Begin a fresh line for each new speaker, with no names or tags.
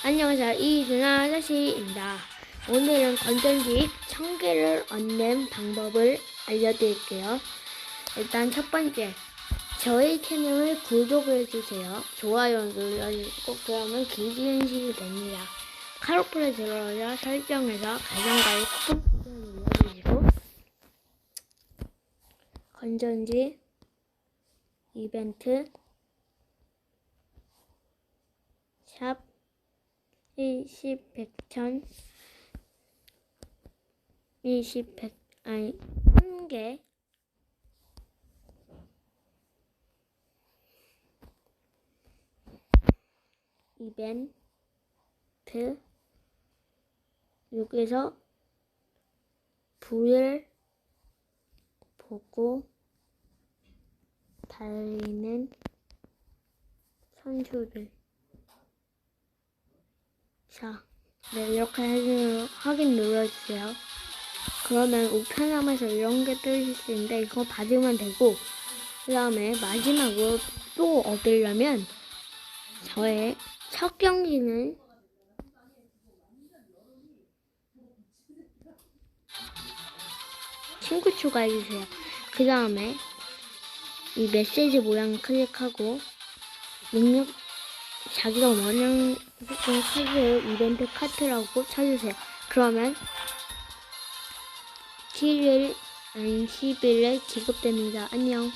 안녕하세요. 이준아 아저씨입니다. 오늘은 건전지 1000개를 얻는 방법을 알려드릴게요. 일단 첫 번째, 저희 채널을 구독해주세요. 좋아요 눌러주시고, 그러면 길지은식이 됩니다. 카로플에 들어오셔 설정에서 가정가입 꾹 눌러주시고, 건전지 이벤트 샵 일십 백천 일십 백 아니 한개. 이벤트 여기서 불을 보고 달리는 선수들 자, 네, 이렇게 해주면 확인 눌러주세요. 그러면 우편함에서 이런 게 뜨실 수 있는데 이거 받으면 되고 그 다음에 마지막으로 또 얻으려면 저의 첫 경기는 친구 추가해주세요. 그 다음에 이 메시지 모양 클릭하고 능력 자기가 원하는 카드 이벤트 카트라고 쳐주세요. 그러면 7일, 아니 10일에 지급됩니다. 안녕.